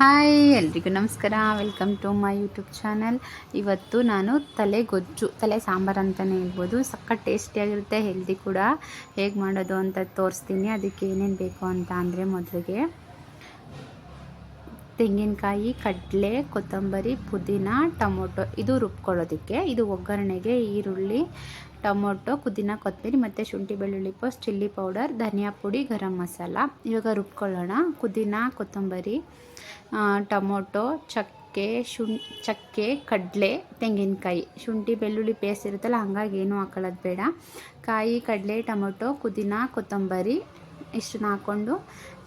Hi, ಎಲ್ರಿಗೂ ನಮಸ್ಕಾರ. Welcome to my YouTube channel ಇವತ್ತು ನಾನು ತಲೆ ಗೊಜ್ಜು ತಲೆ ಸಾಂಬಾರು ಅಂತಲೇ ಹೇಳ್ಬೋದು. ಸಖತ್ ಟೇಸ್ಟಿಯಾಗಿರುತ್ತೆ ಹೆಲ್ದಿ ಕೂಡ. ಹೇಗೆ ಮಾಡೋದು ಅಂತ ತೋರಿಸ್ತೀನಿ. ಅದಕ್ಕೆ ಏನೇನು ಬೇಕು ಅಂತ ಅಂದರೆ ಮೊದಲಿಗೆ ತೆಂಗಿನಕಾಯಿ, ಕಡಲೆ, ಕೊತ್ತಂಬರಿ, ಪುದೀನ, ಟೊಮೊಟೊ. ಇದು ರುಬ್ಕೊಳ್ಳೋದಕ್ಕೆ, ಇದು ಒಗ್ಗರಣೆಗೆ ಈರುಳ್ಳಿ, ಟೊಮೊಟೊ, ಪುದೀನ, ಕೊತ್ತಂಬರಿ ಮತ್ತು ಶುಂಠಿ, ಬೆಳ್ಳುಳ್ಳಿ ಪೋಸ್ಟ್, ಚಿಲ್ಲಿ ಪೌಡರ್, ಧನಿಯಾ ಪುಡಿ, ಗರಂ ಮಸಾಲ. ಇವಾಗ ರುಬ್ಕೊಳ್ಳೋಣ. ಪುದೀನ, ಕೊತ್ತಂಬರಿ ಟೊಮೊಟೊ, ಚಕ್ಕೆ ಶುಂ ಚಕ್ಕೆ, ಕಡಲೆ, ತೆಂಗಿನಕಾಯಿ. ಶುಂಠಿ, ಬೆಳ್ಳುಳ್ಳಿ ಪೇಸ್ಟ್ ಇರುತ್ತಲ್ಲ, ಹಂಗಾಗಿ ಏನೂ ಹಾಕೊಳ್ಳೋದು ಬೇಡ. ಕಾಯಿ, ಕಡಲೆ, ಟೊಮೊಟೊ, ಪುದೀನ, ಕೊತ್ತಂಬರಿ, ಇಷ್ಟನ್ನ ಹಾಕ್ಕೊಂಡು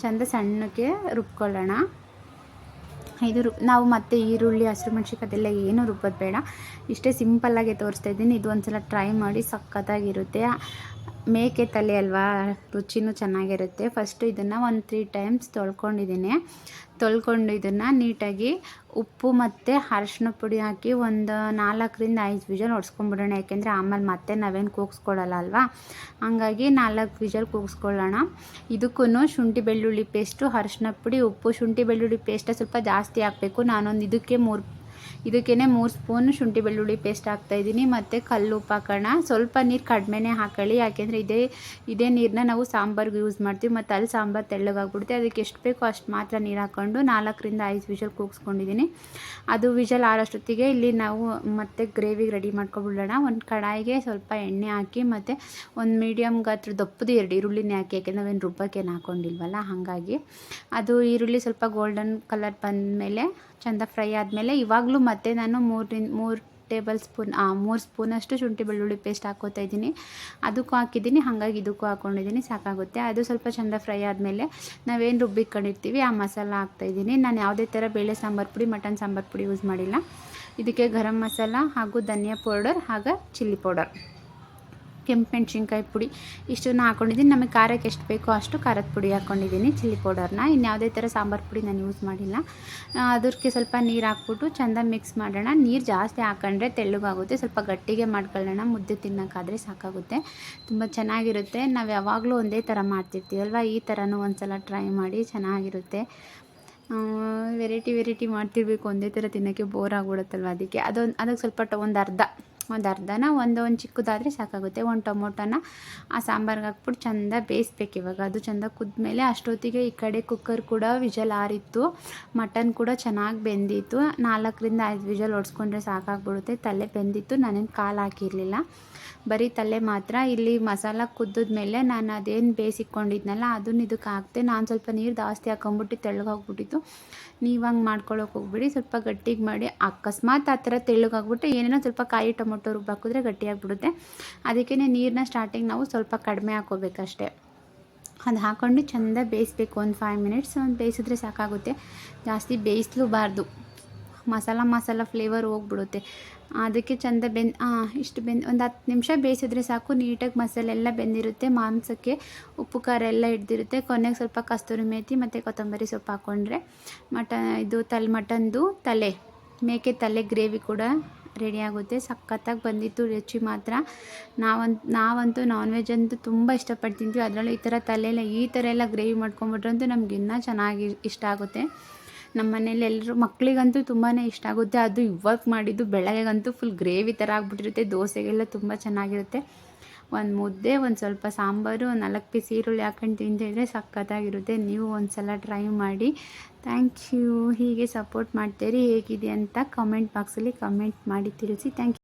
ಚೆಂದ ಸಣ್ಣಕ್ಕೆ ರುಬ್ಕೊಳ್ಳೋಣ. ಇದು ರು ನಾವು ಮತ್ತೆ ಈರುಳ್ಳಿ, ಹಸಿರು ಮೆಣ್ಸಿನ್ಕಾಯಿ, ಅದೆಲ್ಲ ಏನೂ ರುಬ್ಬೋದು ಬೇಡ. ಇಷ್ಟೇ ಸಿಂಪಲ್ಲಾಗೆ ತೋರಿಸ್ತಾ ಇದ್ದೀನಿ. ಇದು ಒಂದು ಸಲ ಟ್ರೈ ಮಾಡಿ ಸಖತ್ತಾಗಿರುತ್ತೆ. ಮೇಕೆ ತಲೆ ಅಲ್ವಾ? ರುಚಿನೂ ಚೆನ್ನಾಗಿರುತ್ತೆ. ಫಸ್ಟು ಇದನ್ನು ಒಂದು ತ್ರೀ ಟೈಮ್ಸ್ ತೊಳ್ಕೊಂಡಿದ್ದೀನಿ. ತೊಳ್ಕೊಂಡು ಇದನ್ನು ನೀಟಾಗಿ ಉಪ್ಪು ಮತ್ತು ಅರಶಿನ ಪುಡಿ ಹಾಕಿ ಒಂದು ನಾಲ್ಕರಿಂದ ಐದು ವಿಜಲ್ ಹೊಡ್ಸ್ಕೊಂಬಿಡೋಣ ಯಾಕೆಂದರೆ ಆಮೇಲೆ ಮತ್ತೆ ನಾವೇನು ಕೂಗಿಸ್ಕೊಳ್ಳಲ್ಲ ಅಲ್ವಾ? ಹಂಗಾಗಿ ನಾಲ್ಕು ವಿಜಲ್ ಕೂಗಿಸ್ಕೊಳ್ಳೋಣ. ಇದಕ್ಕೂ ಶುಂಠಿ ಬೆಳ್ಳುಳ್ಳಿ ಪೇಸ್ಟು ಅರಶಿನ ಪುಡಿ, ಉಪ್ಪು, ಶುಂಠಿ ಬೆಳ್ಳುಳ್ಳಿ ಪೇಸ್ಟ ಸ್ವಲ್ಪ ಜಾಸ್ತಿ ಹಾಕಬೇಕು. ನಾನೊಂದು ಇದಕ್ಕೆ ಮೂರು ಇದಕ್ಕೇ ಮೂರು ಸ್ಪೂನ್ ಶುಂಠಿ ಬೆಳ್ಳುಳ್ಳಿ ಪೇಸ್ಟ್ ಹಾಕ್ತಾಯಿದ್ದೀನಿ ಮತ್ತು ಕಲ್ಲು ಉಪ್ಪು ಸ್ವಲ್ಪ ನೀರು ಕಡಿಮೆನೇ ಹಾಕೊಳ್ಳಿ, ಯಾಕೆಂದರೆ ಇದೇ ಇದೇ ನೀರನ್ನ ನಾವು ಸಾಂಬಾರ್ಗೆ ಯೂಸ್ ಮಾಡ್ತೀವಿ, ಮತ್ತು ಅಲ್ಲಿ ಸಾಂಬಾರು ತೆಳ್ಳಗಾಗ್ಬಿಡುತ್ತೆ. ಅದಕ್ಕೆ ಎಷ್ಟು ಬೇಕೋ ಅಷ್ಟು ಮಾತ್ರ ನೀರು ಹಾಕ್ಕೊಂಡು ನಾಲ್ಕರಿಂದ ಐದು ವಿಷಲ್ ಕೂಗಿಸ್ಕೊಂಡಿದ್ದೀನಿ. ಅದು ವಿಷಲ್ ಆರೋಷ್ಟೊತ್ತಿಗೆ ಇಲ್ಲಿ ನಾವು ಮತ್ತೆ ಗ್ರೇವಿಗೆ ರೆಡಿ ಮಾಡ್ಕೊಬಿಡೋಣ. ಒಂದು ಕಡಾಯಿಗೆ ಸ್ವಲ್ಪ ಎಣ್ಣೆ ಹಾಕಿ, ಮತ್ತು ಒಂದು ಮೀಡಿಯಮ್ ಗಾತ್ರ ದಪ್ಪದು ಎರಡು ಈರುಳ್ಳಿನೇ ಹಾಕಿ, ಯಾಕೆಂದರೆ ನಾವೇನು ರುಬ್ಬಕ್ಕೇನು ಹಾಕ್ಕೊಂಡಿಲ್ವಲ್ಲ ಹಾಗಾಗಿ. ಅದು ಈರುಳ್ಳಿ ಸ್ವಲ್ಪ ಗೋಲ್ಡನ್ ಕಲರ್ ಬಂದಮೇಲೆ, ಚಂದ ಫ್ರೈ ಆದಮೇಲೆ, ಇವಾಗಲೂ ಮತ್ತೆ ನಾನು ಮೂರರಿಂದ ಮೂರು ಟೇಬಲ್ ಸ್ಪೂನ್ ಮೂರು ಸ್ಪೂನಷ್ಟು ಶುಂಠಿ ಬೆಳ್ಳುಳ್ಳಿ ಪೇಸ್ಟ್ ಹಾಕೋತಾ ಇದ್ದೀನಿ. ಅದಕ್ಕೂ ಹಾಕಿದ್ದೀನಿ. ಹಾಗಾಗಿ ಇದಕ್ಕೂ ಹಾಕ್ಕೊಂಡಿದ್ದೀನಿ ಸಾಕಾಗುತ್ತೆ. ಅದು ಸ್ವಲ್ಪ ಚೆಂದ ಫ್ರೈ ಆದಮೇಲೆ ನಾವೇನು ರುಬ್ಬಿಕೊಂಡಿರ್ತೀವಿ, ಆ ಮಸಾಲ ಹಾಕ್ತಾಯಿದ್ದೀನಿ ನಾನು ಯಾವುದೇ ಥರ ಬೇಳೆ ಸಾಂಬಾರು ಪುಡಿ, ಮಟನ್ ಸಾಂಬಾರು ಪುಡಿ ಯೂಸ್ ಮಾಡಿಲ್ಲ. ಇದಕ್ಕೆ ಗರಂ ಮಸಾಲ ಹಾಗೂ ಧನಿಯಾ ಪೌಡರ್ ಹಾಗೂ ಚಿಲ್ಲಿ ಪೌಡರ್. ಕೆಂಪು ಮೆಣಸಿನ್ಕಾಯಿ ಪುಡಿ. ಇಷ್ಟನ್ನು ಹಾಕ್ಕೊಂಡಿದ್ದೀನಿ ನಮಗೆ ಖಾರಕ್ಕೆ ಎಷ್ಟು ಬೇಕೋ ಅಷ್ಟು ಖಾರದ ಪುಡಿ ಹಾಕ್ಕೊಂಡಿದ್ದೀನಿ ಚಿಲ್ಲಿ ಪೌಡರ್ನ. ಇನ್ನು ಯಾವುದೇ ಥರ ಸಾಂಬಾರು ಪುಡಿ ನಾನು ಯೂಸ್ ಮಾಡಿಲ್ಲ. ಅದಕ್ಕೆ ಸ್ವಲ್ಪ ನೀರು ಹಾಕ್ಬಿಟ್ಟು ಚೆಂದ ಮಿಕ್ಸ್ ಮಾಡೋಣ. ನೀರು ಜಾಸ್ತಿ ಹಾಕೊಂಡ್ರೆ ತೆಳ್ಳಗಾಗುತ್ತೆ. ಸ್ವಲ್ಪ ಗಟ್ಟಿಗೆ ಮಾಡ್ಕೊಳ್ಳೋಣ. ಮುದ್ದೆ ತಿನ್ನೋಕ್ಕಾದರೆ ಸಾಕಾಗುತ್ತೆ. ತುಂಬ ಚೆನ್ನಾಗಿರುತ್ತೆ. ನಾವು ಯಾವಾಗಲೂ ಒಂದೇ ಥರ ಮಾಡ್ತಿರ್ತೀವಲ್ವ? ಈ ಥರನೂ ಒಂದು ಸಲ ಟ್ರೈ ಮಾಡಿ ಚೆನ್ನಾಗಿರುತ್ತೆ. ವೆರೈಟಿ ವೆರೈಟಿ ಮಾಡ್ತಿರ್ಬೇಕು. ಒಂದೇ ಥರ ತಿನ್ನೋಕ್ಕೆ ಬೋರ್ ಆಗ್ಬಿಡುತ್ತಲ್ವ? ಅದಕ್ಕೆ ಅದೊಂದು, ಅದಕ್ಕೆ ಸ್ವಲ್ಪ ಒಂದು ಅರ್ಧ ಒಂದು ಅರ್ಧನ ಒಂದು ಒಂದು ಚಿಕ್ಕದಾದರೆ ಸಾಕಾಗುತ್ತೆ. ಒಂದು ಟೊಮೊಟೊನ ಆ ಸಾಂಬಾರ್ಗೆ ಹಾಕ್ಬಿಟ್ಟು ಚೆಂದ ಬೇಯಿಸ್ಬೇಕು ಇವಾಗ. ಅದು ಚೆಂದ ಕುದ್ಮೇಲೆ ಅಷ್ಟೊತ್ತಿಗೆ ಈ ಕಡೆ ಕುಕ್ಕರ್ ಕೂಡ ವಿಜಲ್ ಆರಿತ್ತು. ಮಟನ್ ಕೂಡ ಚೆನ್ನಾಗಿ ಬೆಂದಿತ್ತು. ನಾಲ್ಕರಿಂದ ಐದು ವಿಜಲ್ ಒಡ್ಸ್ಕೊಂಡ್ರೆ ಸಾಕಾಗ್ಬಿಡುತ್ತೆ. ತಲೆ ಬೆಂದಿತ್ತು. ನಾನೇನು ಕಾಲು ಹಾಕಿರಲಿಲ್ಲ. ಬರೀ ತಲೆ ಮಾತ್ರ. ಇಲ್ಲಿ ಮಸಾಲ ಕುದ್ದಿದ್ಮೇಲೆ ನಾನು ಅದೇನು ಬೇಯಿಸಿಕೊಂಡಿದ್ನಲ್ಲ ಅದನ್ನ ಇದಕ್ಕೆ ಹಾಕ್ತೆ ನಾನು ಸ್ವಲ್ಪ ನೀರು ಜಾಸ್ತಿ ಹಾಕೊಂಬಿಟ್ಟು ತೆಳ್ಳಗಾಗ್ಬಿಟ್ಟಿತ್ತು ನೀವು ಹಂಗೆ ಮಾಡ್ಕೊಳ್ಳೋಕೆ ಹೋಗ್ಬಿಡಿ. ಸ್ವಲ್ಪ ಗಟ್ಟಿಗೆ ಮಾಡಿ. ಅಕಸ್ಮಾತ್ ಆ ಥರ ತೆಳ್ಳಗಾಗ್ಬಿಟ್ಟು ಏನೇನೋ ಸ್ವಲ್ಪ ಕಾಯಿ ಟೊಮೊಟೊ ರುಬ್ಬ ಹಾಕಿದ್ರೆ ಗಟ್ಟಿಯಾಗ್ಬಿಡುತ್ತೆ. ಅದಕ್ಕೇ ನೀರನ್ನ ಸ್ಟಾರ್ಟಿಂಗ್ ನಾವು ಸ್ವಲ್ಪ ಕಡಿಮೆ ಹಾಕೋಬೇಕಷ್ಟೆ. ಅದು ಹಾಕ್ಕೊಂಡು ಚೆಂದ ಬೇಯಿಸ್ಬೇಕು, ಒಂದು ಫೈವ್ ಮಿನಿಟ್ಸ್ ಒಂದು ಬೇಯಿಸಿದ್ರೆ ಸಾಕಾಗುತ್ತೆ. ಜಾಸ್ತಿ ಬೇಯಿಸ್ಲೂಬಾರ್ದು. ಮಸಾಲ ಮಸಾಲ ಫ್ಲೇವರ್ ಹೋಗ್ಬಿಡುತ್ತೆ. ಅದಕ್ಕೆ ಚೆಂದ ಬೆಂದ್ ಇಷ್ಟು ಬೆಂದ್ ಒಂದು ಹತ್ತು ನಿಮಿಷ ಬೇಯಿಸಿದ್ರೆ ಸಾಕು. ನೀಟಾಗಿ ಮಸಾಲೆ ಎಲ್ಲ ಬೆಂದಿರುತ್ತೆ. ಮಾಂಸಕ್ಕೆ ಉಪ್ಪು, ಖಾರ ಎಲ್ಲ ಹಿಡ್ದಿರುತ್ತೆ. ಕೊನೆಗೆ ಸ್ವಲ್ಪ ಕಸ್ತೂರಿ ಮೇಥಿ ಮತ್ತು ಕೊತ್ತಂಬರಿ ಸೊಪ್ಪು ಹಾಕ್ಕೊಂಡ್ರೆ ಮಟನ್ ಇದು ತಲೆ ಮಟನ್ದು ತಲೆ, ಮೇಕೆ ತಲೆ ಗ್ರೇವಿ ಕೂಡ ರೆಡಿ ಆಗುತ್ತೆ ಸಖತ್ತಾಗಿ ಬಂದಿತ್ತು ರುಚಿ ಮಾತ್ರ. ನಾವಂತ, ನಾವಂತೂ ನಾನ್ ವೆಜ್ ಅಂತೂ ತುಂಬ ಇಷ್ಟಪಟ್ಟು ತಿಂತೀವಿ ಅದರಲ್ಲೂ ಈ ಥರ ತಲೆಯೆಲ್ಲ, ಈ ಥರ ಎಲ್ಲ ಗ್ರೇವಿ ಮಾಡ್ಕೊಂಬಿಟ್ರಂತೂ ನಮ್ಗೆ ಇನ್ನೂ ಚೆನ್ನಾಗಿ ಇಷ್ಟ ಆಗುತ್ತೆ. ನಮ್ಮ ಮನೇಲಿ ಎಲ್ಲರೂ ಮಕ್ಕಳಿಗಂತೂ ತುಂಬಾ ಇಷ್ಟ ಆಗುತ್ತೆ. ಅದು ಇವಾಗ ಮಾಡಿದ್ದು ಬೆಳಗ್ಗೆಗಂತೂ ಫುಲ್ ಗ್ರೇವಿ ಥರ ಆಗಿಬಿಟ್ಟಿರುತ್ತೆ. ದೋಸೆಗೆಲ್ಲ ತುಂಬ ಚೆನ್ನಾಗಿರುತ್ತೆ. ಒಂದು ಮುದ್ದೆ, ಒಂದು ಸ್ವಲ್ಪ ಸಾಂಬಾರು, ಒಂದು ನಾಲ್ಕು ಪೀಸ್ ಈರುಳ್ಳಿ ಹಾಕೊಂಡು ತಿಂತಿದ್ರೆ ಸಖತ್ತಾಗಿರುತ್ತೆ. ನೀವು ಒಂದು ಸಲ ಟ್ರೈ ಮಾಡಿ. ಥ್ಯಾಂಕ್ ಯು ಹೀಗೆ ಸಪೋರ್ಟ್ ಮಾಡ್ತೀರಿ ಹೇಗಿದೆ ಅಂತ ಕಮೆಂಟ್ ಬಾಕ್ಸಲ್ಲಿ ಕಮೆಂಟ್ ಮಾಡಿ ತಿಳಿಸಿ. Thank you